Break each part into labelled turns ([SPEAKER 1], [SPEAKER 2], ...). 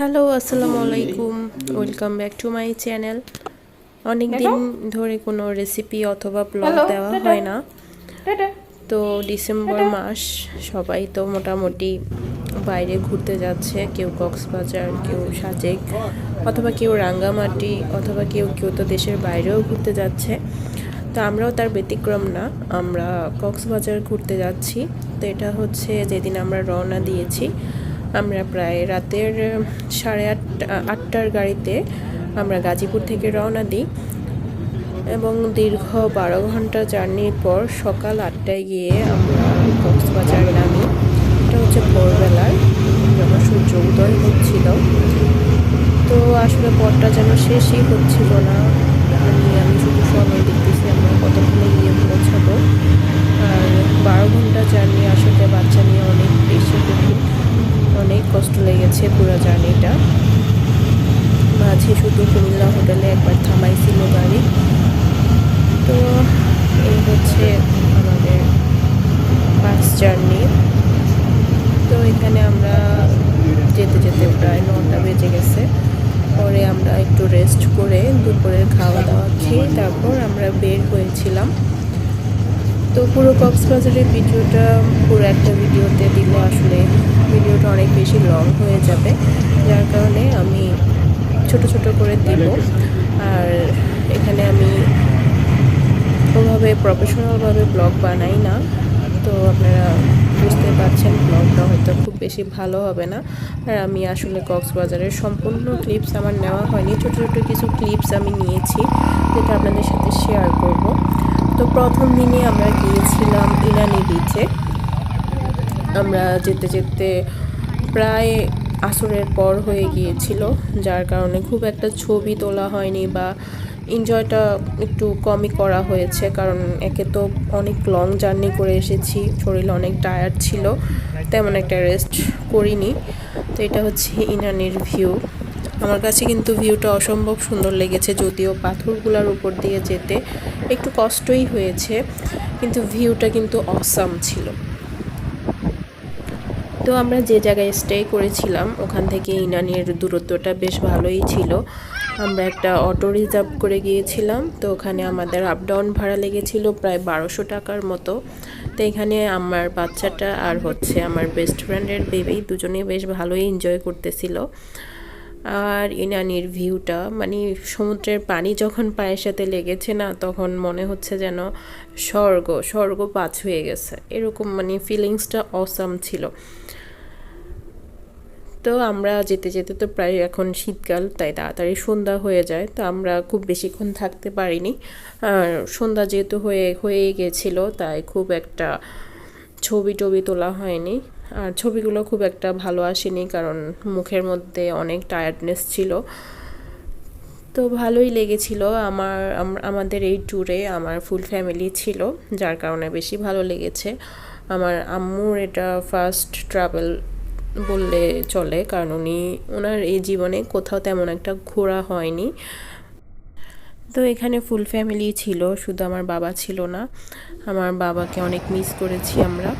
[SPEAKER 1] Hello আসসালামু আলাইকুম welcome back to my channel অনেক দিন ধরে কোনো রেসিপি অথবা ব্লগ দেওয়া। হয় না। তো ডিসেম্বর মাস সবাই তো মোটামুটি বাইরে ঘুরতে যাচ্ছে। কেউ কক্সবাজার কেউ সাজেক অথবা কেউ রাঙ্গামাটি অথবা কেউ কেউ তো দেশের বাইরেও ঘুরতে যাচ্ছে। তো আমরাও তার ব্যতিক্রম না আমরা কক্সবাজার ঘুরতে যাচ্ছি। তো এটা হচ্ছে যেদিন আমরা রওনা দিয়েছি। আমরা প্রায় রাতের সাড়ে আটটা আটটার গাড়িতে আমরা গাজীপুর থেকে রওনা দিই এবং দীর্ঘ বারো ঘণ্টা জার্নির পর সকাল আটটায় গিয়ে আমরা কক্সবাজার নামি। এটা হচ্ছে ভোরবেলার যখন সূর্য উদয় হচ্ছিল। তো আসলে পথটা যেন শেষই হচ্ছিল না। আমি আমি শুধু সময় দেখতেছি, আমরা কতক্ষণে গিয়ে পৌঁছাবো। আর বারো ঘণ্টা জার্নি আসলে বাচ্চা নিয়ে অনেক কষ্ট লেগেছে পুরো জার্নিটা। মাঝে শুধু কুমিল্লা হোটেলে একবার থামাইছিল গাড়ি। তো এই হচ্ছে আমাদের বাস জার্নি তো এখানে আমরা যেতে যেতে প্রায় নটা বেজে গেছে। পরে আমরা একটু রেস্ট করে দুপুরের খাওয়া দাওয়া খেয়ে তারপর আমরা বের হয়েছিলাম। তো পুরো কক্সবাজারের ভিডিওটা পুরো একটা ভিডিওতে দিলে আসলে ভিডিওটা অনেক বেশি লং হয়ে যাবে। যার কারণে আমি ছোট ছোট করে দিব। আর এখানে আমি ওভাবে প্রফেশনালভাবে ব্লগ বানাই না। তো আপনারা বুঝতে পারছেন ব্লগটা হয়তো খুব বেশি ভালো হবে না। আর আমি আসলে কক্সবাজারের সম্পূর্ণ ক্লিপস আমার নেওয়া হয়নি। ছোটো ছোটো কিছু ক্লিপস আমি নিয়েছি, যেটা আপনাদের সাথে শেয়ার করব। প্রথম দিনে আমরা গিয়েছিলাম ইরানি বিচে আমরা যেতে যেতে প্রায় আসরের পর হয়ে গিয়েছিল, যার কারণে খুব একটা ছবি তোলা হয়নি বা এনজয়টা একটু কমই করা হয়েছে, কারণ একে তো অনেক লং জার্নি করে এসেছি, শরীর অনেক টায়ার্ড ছিল, তেমন একটা রেস্ট করিনি। তো এটা হচ্ছে ইনানির ভিউ আমার কাছে কিন্তু ভিউটা অসম্ভব সুন্দর লেগেছে, যদিও পাথরগুলোর উপর দিয়ে যেতে একটু কষ্টই হয়েছে, কিন্তু ভিউটা কিন্তু অসাম ছিল। তো আমরা যে জায়গায় স্টে করেছিলাম, ওখান থেকে ইনানির দূরত্বটা বেশ ভালোই ছিল। আমরা একটা অটো রিজার্ভ করে গিয়েছিলাম, তো ওখানে আমাদের আপ ডাউন ভাড়া লেগেছিল প্রায় বারোশো টাকার মতো। তো এখানে আমার বাচ্চাটা আর হচ্ছে আমার বেস্ট ফ্রেন্ডের বেবি দুজনেই বেশ ভালোই এনজয় করতেছিল। আর ইনানির ভিউটা মানে সমুদ্রের পানি যখন পায়ের সাথে লেগেছে না, তখন মনে হচ্ছে যেন স্বর্গ স্বর্গ পাঁচ হয়ে গেছে। এরকম মানে ফিলিংসটা অসাম ছিল। তো আমরা যেতে যেতে তো প্রায় এখন শীতকাল, তাই তাড়াতাড়ি সন্ধ্যা হয়ে যায়, তো আমরা খুব বেশিক্ষণ থাকতে পারিনি। আর সন্ধ্যা যেহেতু হয়ে হয়ে গেছিল, তাই খুব একটা ছবি টবি তোলা হয়নি। আর ছবিগুলো খুব একটা ভালো আসেনি কারণ মুখের মধ্যে অনেক টায়ার্ডনেস ছিল। তো ভালোই লেগেছিল। আমার আমাদের এই ট্যুরে আমার ফুল ফ্যামিলি ছিল, যার কারণে বেশি ভালো লেগেছে। আমার আম্মুর এটা ফার্স্ট ট্রাভেল বললে চলে, কারণ উনি ওনার এই জীবনে কোথাও তেমন একটা ঘোরা হয়নি। তো এখানে ফুল ফ্যামিলি ছিল, শুধু আমার বাবা ছিল না। আমার বাবাকে অনেক মিস করেছি আমরা।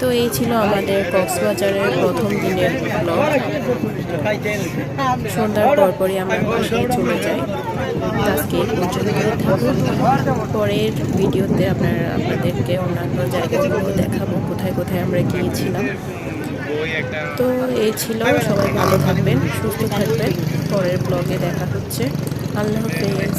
[SPEAKER 1] তো এই ছিল আমাদের কক্সবাজারের প্রথম দিনের ব্লগ সন্ধ্যার পরপরই আমরা চলে যাই। আজকে এই পর্যন্তই থাকুন পরের ভিডিওতে আপনারা, আপনাদেরকে অন্যান্য জায়গাগুলো দেখাবো, কোথায় কোথায় আমরা গিয়েছিলাম। তো এই ছিল, সবাই ভালো থাকবেন, সুস্থ থাকবেন। পরের ব্লগে দেখা হচ্ছে। আল্লাহ হাফেজ।